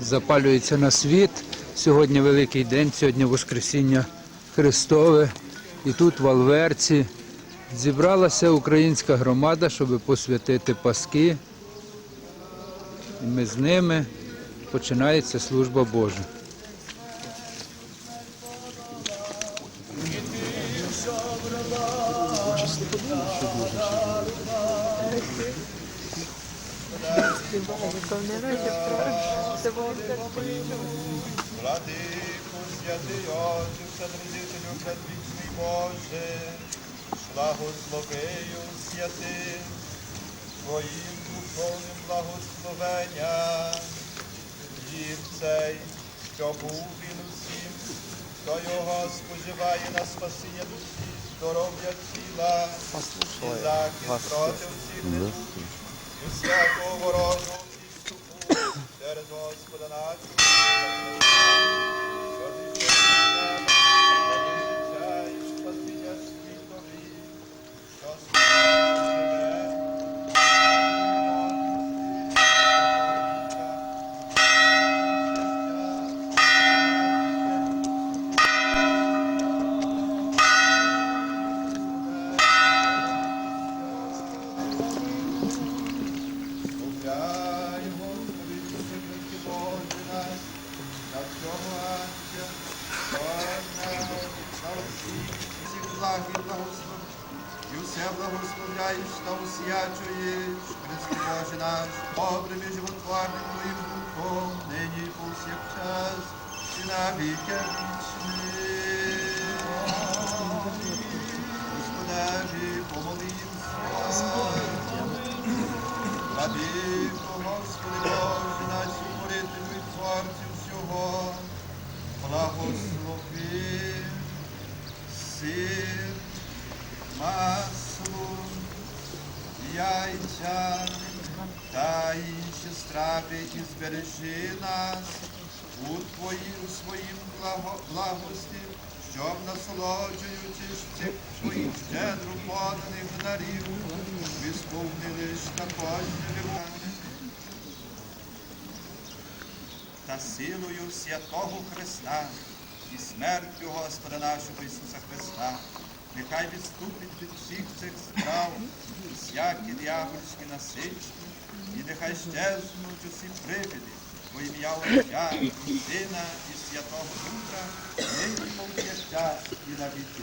Запалюється на світ. Сьогодні великий день, сьогодні Воскресіння Христове. І тут в Алверці зібралася українська громада, щоб посвятити Паски. І ми з ними починається служба Божа. Владику, святий Отче, Вседержителю, предвічний Боже, благословею святим, Твоїм духовним благословенням, хліб цей, що був він усім, хто його споживає на спасіння душі, здоров'я тіла, і захист проти всіх недуг, і всякого ворожого підступу через Господа нашого. Твоїх щедро ми сповнили ж також живими та силою святого Христа і смертю Господа нашого Ісуса Христа, нехай відступить від всіх цих справ всякі диявольські насильства, і нехай щезнуть усі привиди во ім'я Отця, Сина і Святого Духа, нині повсякчас і на віки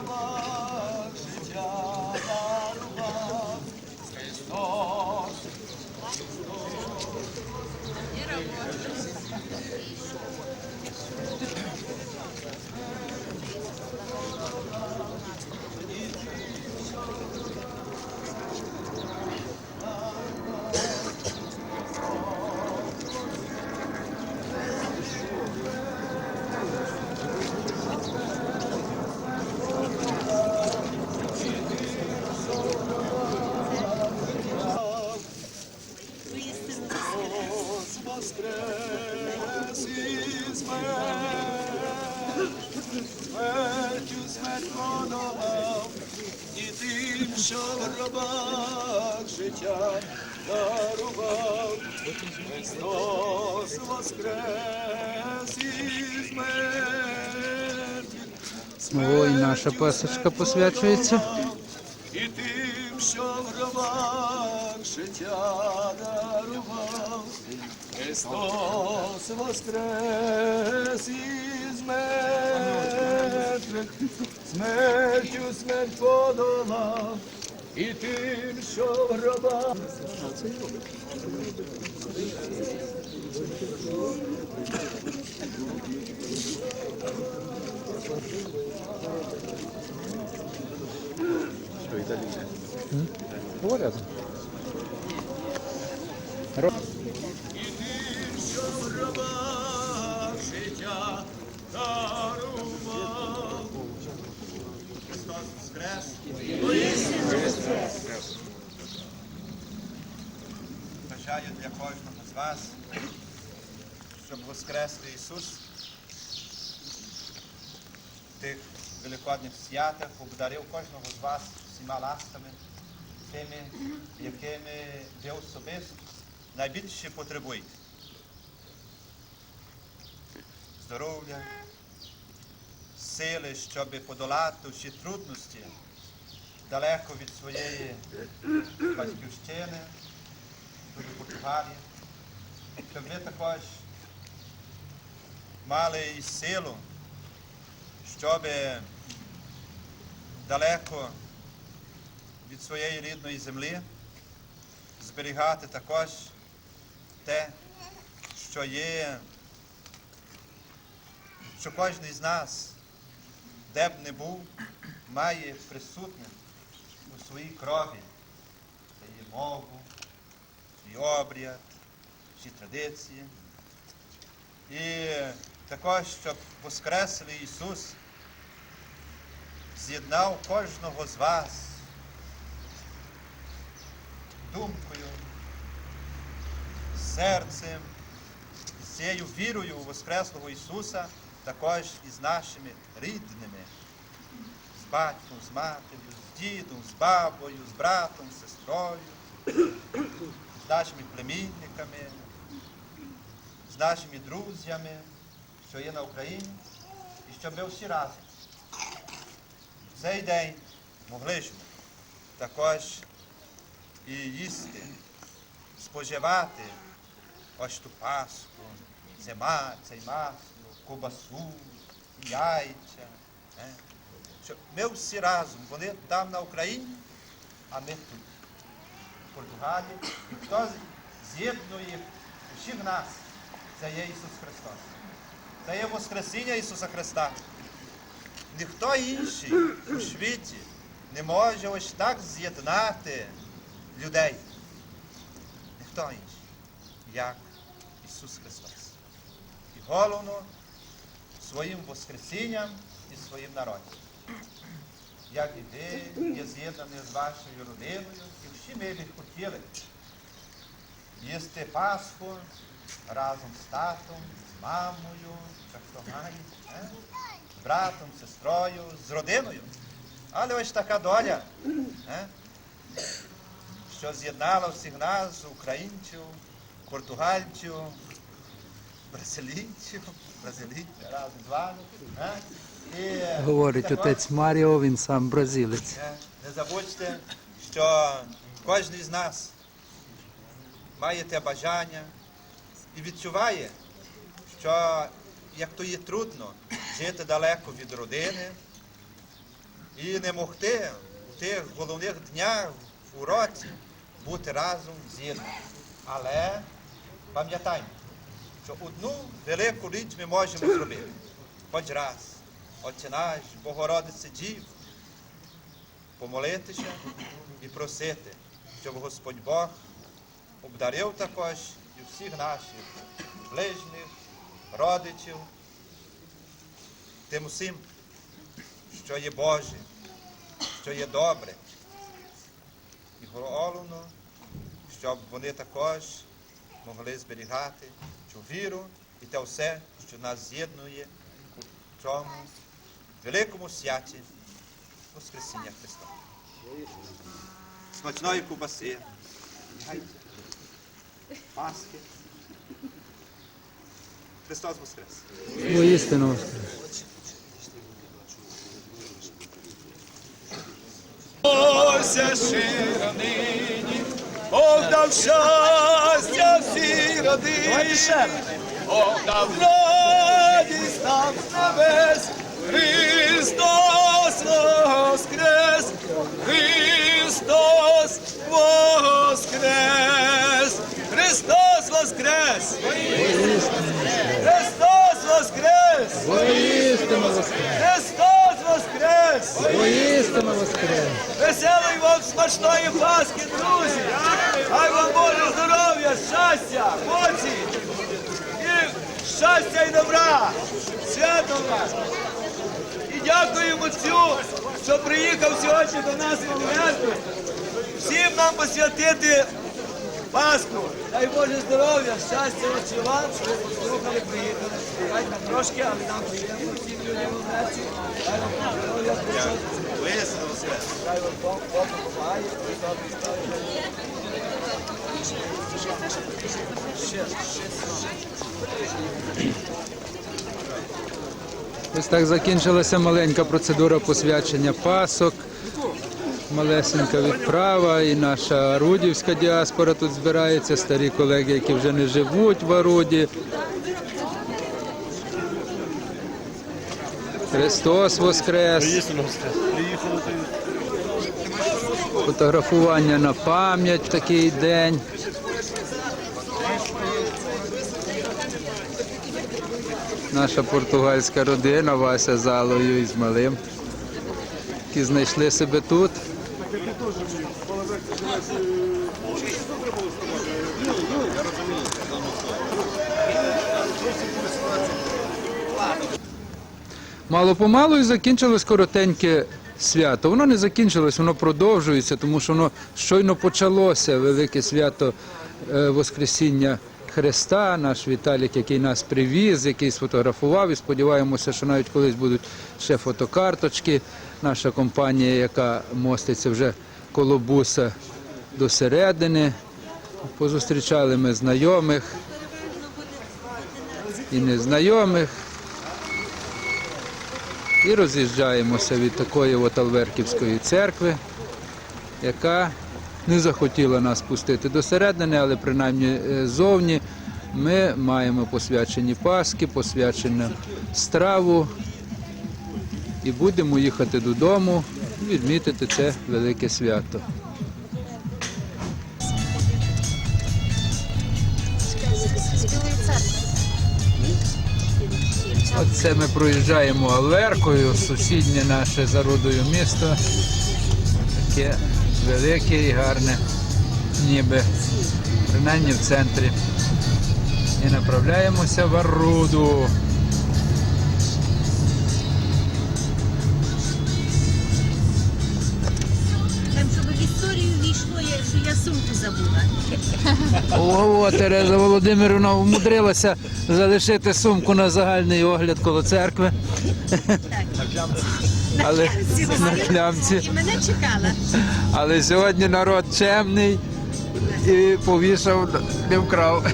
여러분. Ой, наша пасочка посвячується. і тим, що в гробах життя дарував. Христос воскрес із мертвих, смертю смерть подолав, і тим, що в гробах. Говорять. І тим, що в гробах життя дарував. Христос Воскрес! Бажаю для кожного з вас, щоб Воскреслий Ісус в тих великодних святах обдарив кожного з вас ласками, тими, якими ви особисто найбільше потребуєте. Здоров'я, сили, щоб подолати всі трудності далеко від своєї батьківщини, у Португалії, щоб ви також мали і силу, щоб далеко від своєї рідної землі зберігати також те, що є, що кожен з нас, де б не був, має присутнє у своїй крові. Є мову, свій обряд, всі традиції. І також, щоб Воскреслий Ісус з'єднав кожного з вас думкою, серцем, з цією вірою у Воскреслого Ісуса, також із нашими рідними, з батьком, з матір'ю, з дідом, з бабою, з братом, з сестрою, з нашими племінниками, з нашими друзями, що є на Україні, і щоб ми всі разом цей день могли ж також і їсти, споживати ось ту паску, це ма, цей масло, ковбасу, яйця. е. Щоб ми всі разом, вони там на Україні, а ми тут, в Португалії. І хто з- з'єднує всіх нас, це є Ісус Христос. Це є Воскресіння Ісуса Христа. Ніхто інший у світі не може ось так з'єднати людей. Ніхто інший, як Ісус Христос. І головно своїм Воскресінням і своїм народом. Як і ви є з'єднані з вашою родиною, і всі ми би хотіли їсти Пасху разом з татом, з мамою, чи хто має, е? з братом, з сестрою, з родиною. Але ось така доля, е? Що з'єднала всіх нас, українців, португальців, бразилійців, бразилійців разом з вами. І Говорить також- отець Маріо, він сам бразилець. Е, Не забудьте, що кожен із нас має те бажання і відчуває, що як то є трудно жити далеко від родини і не могти у тих головних днях у році бути разом з'єднаними. Але пам'ятаймо, що одну велику річ ми можемо зробити. Хоч раз. Отче наш, Богородице Дів, помолитися і просити, щоб Господь Бог обдарив також і всіх наших ближніх, родичів, тим усім, що є Боже, що є добре. І головно, щоб вони також могли зберігати цю віру і те все, що нас з'єднує цьому великому святі Воскресіння Христа. Смачної кубаси, яйця, Пасхи. Христос Воскрес! Воістину воскрес. Ося шира нині, Бог дав щастя всій родині, дав радість нам з небес, Христос воскрес, Христос воскрес, Христос воскрес, Христос воскрес, Воістину воскрес! Воістину воскрес! Веселої вам смачної Пасхи, друзі! Хай вам Боже здоров'я, щастя, моці і щастя і добра! Свято вас! І дякуємо Отцю, що приїхав сьогодні до нас в Олегу. Всім нам посвятити Пасху. Дай Боже здоров'я, щастя Отче вам, що ви послухали, приїхали. Хай трошки, але нам приємно Ось так закінчилася маленька процедура посвячення пасок. Малесенька відправа, і наша Арудівська діаспора тут збирається, старі колеги, які вже не живуть в Аруді. Христос Воскрес! Фотографування на пам'ять в такий день. Наша португальська родина, Вася з Алою і з малим, які знайшли себе тут. Мало помалу і закінчилось коротеньке свято. Воно не закінчилось, воно продовжується, тому що воно щойно почалося велике свято е, Воскресіння Христа, наш Віталік, який нас привіз, який сфотографував. І сподіваємося, що навіть колись будуть ще фотокарточки. Наша компанія, яка моститься вже коло буса до середини. Позустрічали ми знайомих і незнайомих. І роз'їжджаємося від такої от Алверківської церкви, яка не захотіла нас пустити до середини, але принаймні е, зовні ми маємо посвячені Пасхи, посвячену страву і будемо їхати додому і відмітити це велике свято. Оце ми проїжджаємо Алверкою, сусіднє наше зародою місто. Таке велике і гарне, ніби принаймні в центрі. І направляємося в Аруду. Що я сумку забула. Ого, Тереза Володимирівна умудрилася залишити сумку на загальний огляд коло церкви. Але на клямці. І мене чекала. Але сьогодні народ чемний і повішав, не вкрав.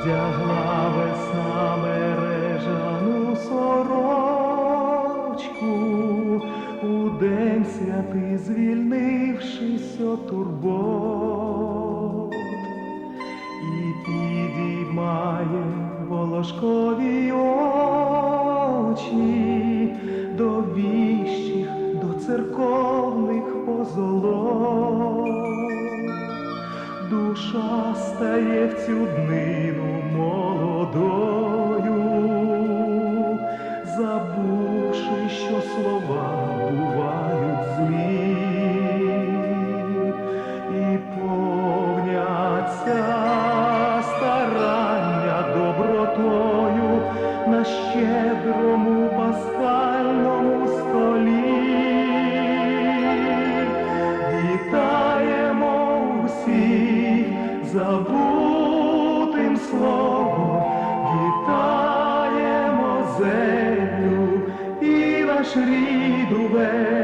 Вдягла весна мережану сорочку, у день святий звільнившись от турбот, і підіймає волошкові стає в цю днину молодою, забувши, що слова. наш рід.